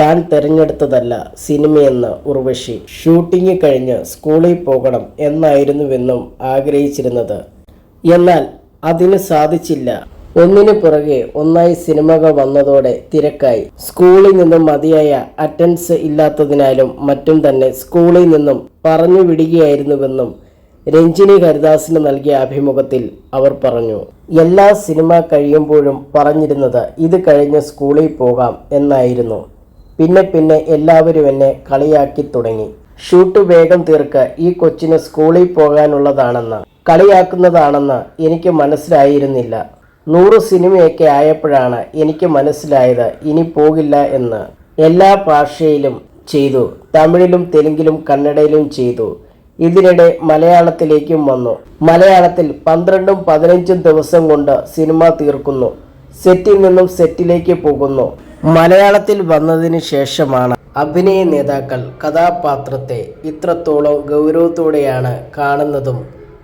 താൻ തിരഞ്ഞെടുത്തതല്ല സിനിമയെന്ന് ഉർവശി. ഷൂട്ടിംഗ് കഴിഞ്ഞ് സ്കൂളിൽ പോകണം എന്നായിരുന്നുവെന്നും ആഗ്രഹിച്ചിരുന്നത്. എന്നാൽ അതിന് സാധിച്ചില്ല. ഒന്നിനു പുറകെ ഒന്നായി സിനിമകൾ വന്നതോടെ തിരക്കായി. സ്കൂളിൽ നിന്നും മതിയായ അറ്റൻഡൻസ് ഇല്ലാത്തതിനാലും മറ്റും തന്നെ സ്കൂളിൽ നിന്നും പറഞ്ഞു വിടുകയായിരുന്നുവെന്നും രഞ്ജിനി ഹരിദാസിന് നൽകിയ അഭിമുഖത്തിൽ അവർ പറഞ്ഞു. എല്ലാ സിനിമ കഴിയുമ്പോഴും പറഞ്ഞിരുന്നത് ഇത് കഴിഞ്ഞ് സ്കൂളിൽ പോകാം എന്നായിരുന്നു. പിന്നെ പിന്നെ എല്ലാവരും എന്നെ കളിയാക്കി തുടങ്ങി. ഷൂട്ട് വേഗം തീർക്ക ഈ കൊച്ചിന് സ്കൂളിൽ പോകാനുള്ളതാണെന്ന്. കളിയാക്കുന്നതാണെന്ന് എനിക്ക് മനസ്സിലായിരുന്നില്ല. നൂറ് സിനിമയൊക്കെ ആയപ്പോഴാണ് എനിക്ക് മനസ്സിലായത് ഇനി പോകില്ല എന്ന്. എല്ലാ ഭാഷയിലും ചെയ്തു. തമിഴിലും തെലുങ്കിലും കന്നഡയിലും ചെയ്തു. ഇതിനിടെ മലയാളത്തിലേക്കും വന്നു. മലയാളത്തിൽ പന്ത്രണ്ടും പതിനഞ്ചും ദിവസം കൊണ്ട് സിനിമ തീർക്കുന്നു. സെറ്റിൽ നിന്നും സെറ്റിലേക്ക് പോകുന്നു. മലയാളത്തിൽ വന്നതിന് ശേഷമാണ് അഭിനയ നേതാക്കൾ കഥാപാത്രത്തെ ഇത്രത്തോളം ഗൗരവത്തോടെയാണ് കാണുന്നതും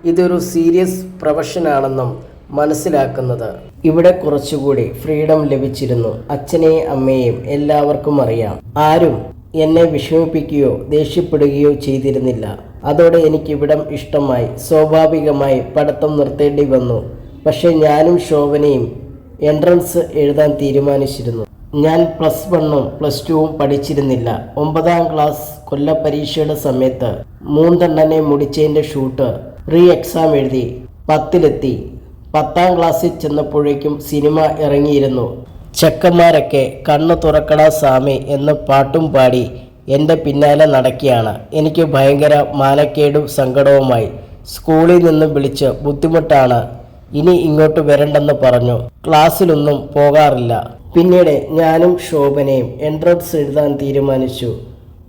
ഇതൊരു സീരിയസ് പ്രൊഫഷനാണെന്നും മനസ്സിലാക്കുന്നത്. ഇവിടെ കുറച്ചുകൂടി ഫ്രീഡം ലഭിച്ചിരുന്നു. അച്ഛനെയും അമ്മയെയും എല്ലാവർക്കും അറിയാം. ആരും എന്നെ വിഷമിപ്പിക്കുകയോ ദേഷ്യപ്പെടുകയോ ചെയ്തിരുന്നില്ല. അതോടെ എനിക്ക് ഇവിടം ഇഷ്ടമായി. സ്വാഭാവികമായി പഠിത്തം നിർത്തേണ്ടി വന്നു. പക്ഷേ ഞാനും ശോഭനയും എൻട്രൻസ് എഴുതാൻ തീരുമാനിച്ചിരുന്നു. ഞാൻ പ്ലസ് വണ്ണും പ്ലസ് ടുവും പഠിച്ചിരുന്നില്ല. ഒമ്പതാം ക്ലാസ് കൊല്ല പരീക്ഷയുടെ സമയത്ത് മൂന്നെണ്ണനെ മുടിച്ചതിന്റെ ഷൂട്ട് പ്രീ എക്സാം എഴുതി പത്തിലെത്തി. പത്താം ക്ലാസ്സിൽ ചെന്നപ്പോഴേക്കും സിനിമ ഇറങ്ങിയിരുന്നു. ചെക്കന്മാരൊക്കെ കണ്ണു തുറക്കടാ സ്വാമി എന്ന് പാട്ടും പാടി എന്റെ പിന്നാലെ നടക്കുകയാണ്. എനിക്ക് ഭയങ്കര മാനക്കേടും സങ്കടവുമായി. സ്കൂളിൽ നിന്ന് വിളിച്ച് ബുദ്ധിമുട്ടാണ്. ഇനി ഇങ്ങോട്ട് വരണ്ടെന്ന് പറഞ്ഞു. ക്ലാസ്സിലൊന്നും പോകാറില്ല. പിന്നീട് ഞാനും ശോഭനയും എൻട്രൻസ് എഴുതാൻ തീരുമാനിച്ചു.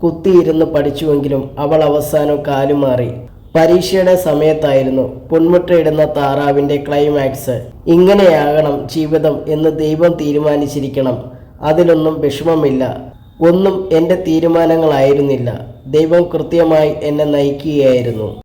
കുത്തിയിരുന്ന് പഠിച്ചുവെങ്കിലും അവൾ അവസാനം കാലുമാറി പരീക്ഷയുടെ സമയത്തായിരുന്നു പൊന്മുട്ടയിടുന്ന താറാവിന്റെ ക്ലൈമാക്സ്. ഇങ്ങനെയാകണം ജീവിതം എന്ന് ദൈവം തീരുമാനിച്ചിരിക്കണം. അതിലൊന്നും വിഷമമില്ല. ഒന്നും എന്റെ തീരുമാനങ്ങളായിരുന്നില്ല. ദൈവം കൃത്യമായി എന്നെ നയിക്കുകയായിരുന്നു.